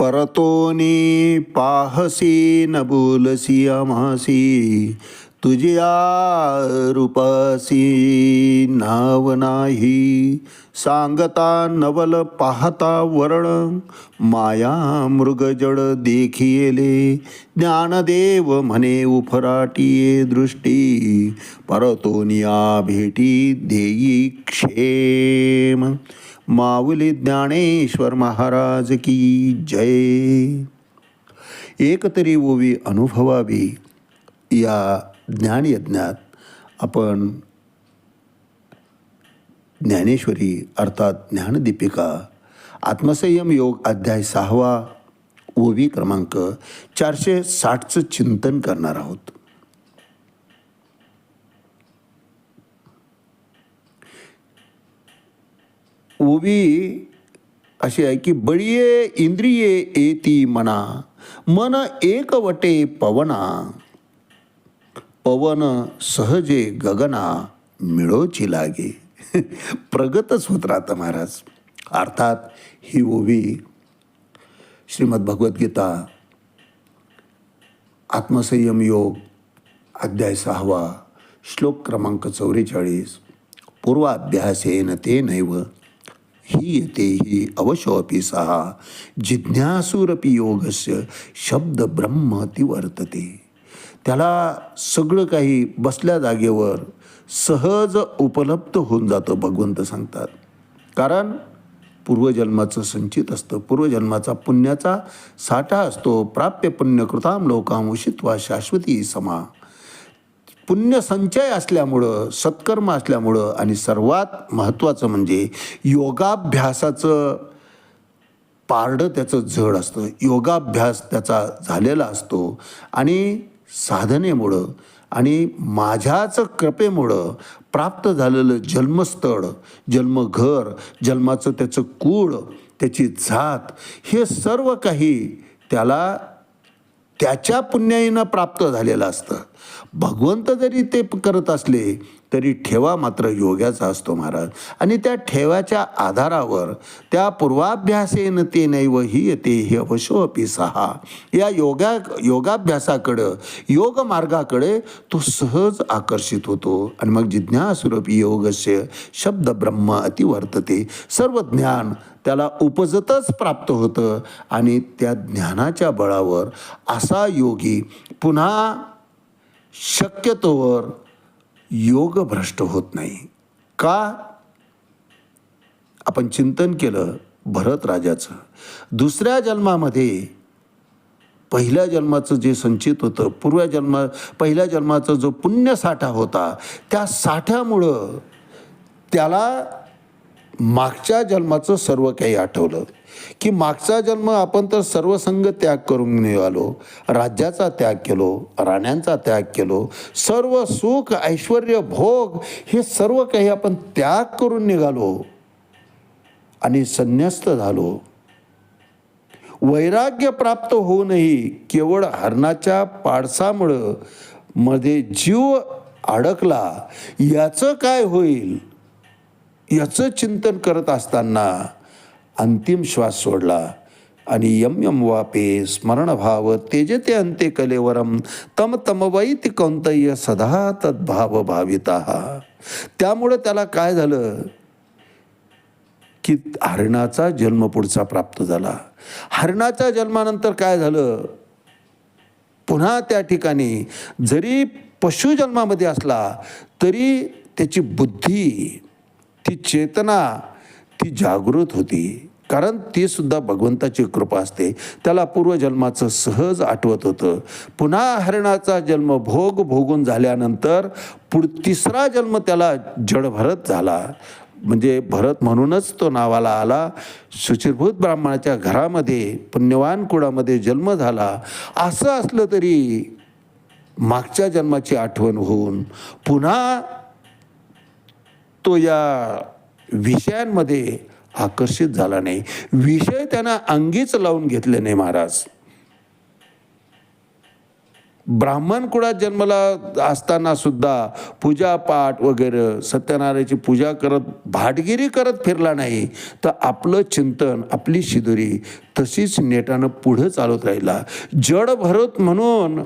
परतोनी पाहसी न बोलसी आम्हासी तुझ्या रूपासी नाव नाही. सांगता नवल पाहता वरण माया मृगजड देखिले ज्ञानदेव म्हणे उफराटिये दृष्टी परतोनिया भेटी देई क्षेम. माऊली ज्ञानेश्वर महाराज की जय। एकतरी ओवी अनुभवावी या ज्ञानयज्ञात आपण ज्ञानेश्वरी अर्थात ज्ञानदीपिका आत्मसंयम योग अध्याय सहावा ओवी क्रमांक चारशे साठचं चिंतन करणार आहोत. ओवी अशी आहे की बळीये इंद्रिये येती मना मन एकवटे पवना पवन सहजे गगना मिळोची लागे. प्रगतच होत राहतं महाराज. अर्थात ही ओवी श्रीमद भगवद्गीता आत्मसंयम योग अध्याय सहावा श्लोक क्रमांक चौवेचाळीस पूर्वाभ्यासेन ते नैव ही येते ही अवशोपी सहा जिज्ञासूरपी योगस्य शब्द ब्रह्म ती वर्तते। त्याला सगळं काही बसल्या जागेवर सहज उपलब्ध होऊन जातं भगवंत सांगतात. कारण पूर्वजन्माचं संचित असतं. पूर्वजन्माचा पुण्याचा साठा असतो. प्राप्य पुण्यकृताम लोकाम उषित्वा शाश्वती समा। पुण्य संचय असल्यामुळं सत्कर्म असल्यामुळं आणि सर्वात महत्त्वाचं म्हणजे योगाभ्यासाचं पारडं त्याचं जड असतं. योगाभ्यास त्याचा झालेला असतो आणि साधनेमुळं आणि माझ्याच कृपेमुळं प्राप्त झालेलं जन्मस्थळ जन्मघर जन्माचं त्याचं कूळ त्याची जात हे सर्व काही त्याला त्याच्या पुण्याईनं प्राप्त झालेलं असतं. भगवंत जरी ते करत असले तरी ठेवा मात्र योग्याचा असतो महाराज. आणि त्या ठेवाच्या आधारावर त्या पूर्वाभ्यासेन ते नैव ही येते हे अवशोपी सहा. या योगा योगाभ्यासाकडं योग मार्गाकडे तो सहज आकर्षित होतो. आणि मग जिज्ञासुरपी योगस्य शब्द ब्रह्म अतिवर्तते सर्व ज्ञान त्याला उपजतच प्राप्त होतं. आणि त्या ज्ञानाच्या बळावर असा योगी पुन्हा शक्यतोवर योग भ्रष्ट होत नाही. का? आपण चिंतन केलं भरत राजाचं. दुसऱ्या जन्मामध्ये पहिल्या जन्माचं जे संचित होतं पूर्व जन्म पहिल्या जन्माचा जो पुण्यसाठा होता त्या साठ्यामुळं त्याला मागच्या जन्माचं सर्व काही आठवलं. की मागचा जन्म आपण तर सर्व संघ त्याग करून निघालो. राज्याचा त्याग केलो राण्यांचा त्याग केलो. सर्व सुख ऐश्वर भोग हे सर्व काही आपण त्याग करून निघालो. आणि संन्यस्त झालो. वैराग्य प्राप्त होऊनही केवळ हरणाच्या पाडसामुळं मध्ये जीव अडकला. याचं काय होईल? याचं चिंतन करत असताना अंतिम श्वास सोडला आणि यम यम वापे स्मरणभाव तेजते अंते कलेवरम तम तम वैति कौंतय्य सदा तद्भाव भाविता. त्यामुळं त्याला काय झालं? की हरणाचा जन्म पुढचा प्राप्त झाला. हरणाच्या जन्मानंतर काय झालं? पुन्हा त्या ठिकाणी जरी पशुजन्मामध्ये असला तरी त्याची बुद्धी ती चेतना ती जागृत होती. कारण ती सुद्धा भगवंताची कृपा असते. त्याला पूर्वजन्माचं सहज आठवत होतं. पुन्हा हरणाचा जन्म भोग भोगून झाल्यानंतर पुढ तिसरा जन्म त्याला जडभरत झाला. म्हणजे भरत म्हणूनच तो नावाला आला. शुचिरभूत ब्राह्मणाच्या घरामध्ये पुण्यवान कुळामध्ये जन्म झाला. असं असलं तरी मागच्या जन्माची आठवण होऊन पुन्हा तो या विषयांमध्ये आकर्षित झाला नाही. विषय त्यांना अंगीच लावून घेतले नाही महाराज. ब्राह्मण कुळात जन्मला असताना सुद्धा पूजापाठ वगैरे सत्यनारायणाची पूजा करत भाटगिरी करत फिरला नाही. तर आपलं चिंतन आपली शिदुरी तशीच नेटानं पुढं चालत राहिला. जड भरत म्हणून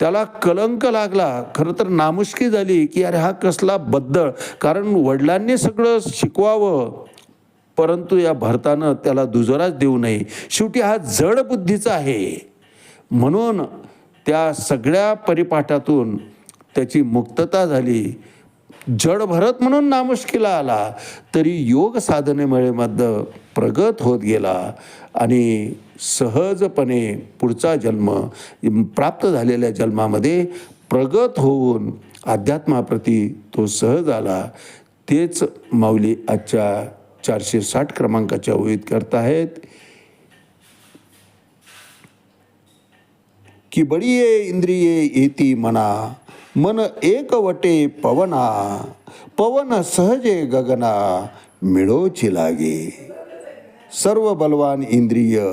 त्याला कलंक लागला. खरं तर नामुष्की झाली की अरे हा कसला बद्दळ कारण वडिलांनी सगळं शिकवावं. परंतु या भरतानं त्याला दुजोराच देऊ नये. शेवटी हा जड बुद्धीचा आहे. म्हणून त्या सगळ्या परिपाठातून त्याची मुक्तता झाली. जड भरत म्हणून नामुष्कीला आला. तरी योग साधनेमुळे मध्य प्रगत होत गेला आणि सहजपणे पुढचा जन्म प्राप्त झालेल्या जन्मामध्ये प्रगत होऊन अध्यात्माप्रती तो सहज आला. तेच माऊली आजच्या चारशे साठ क्रमांकाच्या ओळीत करताहेत. की बळीये इंद्रिये येती मना मन एकवटे पवना पवन सहजे गगना मिळोची लागे. सर्व बलवान इंद्रिय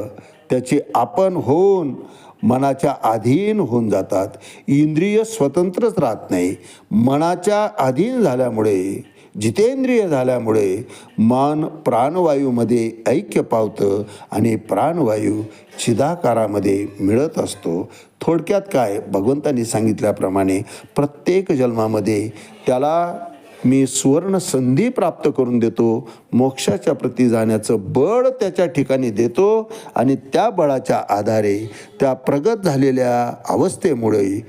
त्याचे आपण होऊन मनाच्या अधीन होऊन जातात. इंद्रिय स्वतंत्रच राहत नाही. मनाच्या अधीन झाल्यामुळे जितेंद्रिय झाल्यामुळे मन प्राणवायूमध्ये ऐक्य पावतं आणि प्राणवायू छिदाकारामध्ये मिळत असतो. थोडक्यात काय? भगवंतांनी सांगितल्याप्रमाणे प्रत्येक जन्मामध्ये त्याला मी सुवर्ण संधी प्राप्त करून देतो मोक्षाच्या प्रती जाण्याचं बळ त्याच्या ठिकाणी देतो आणि त्या बळाच्या आधारे त्या प्रगत झालेल्या अवस्थेमुळे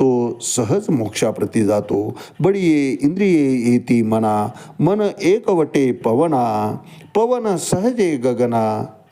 तो सहज मोक्षाप्रती जातो. बळीये इंद्रिये येती मना मन एकवटे पवना पवन सहजे गगना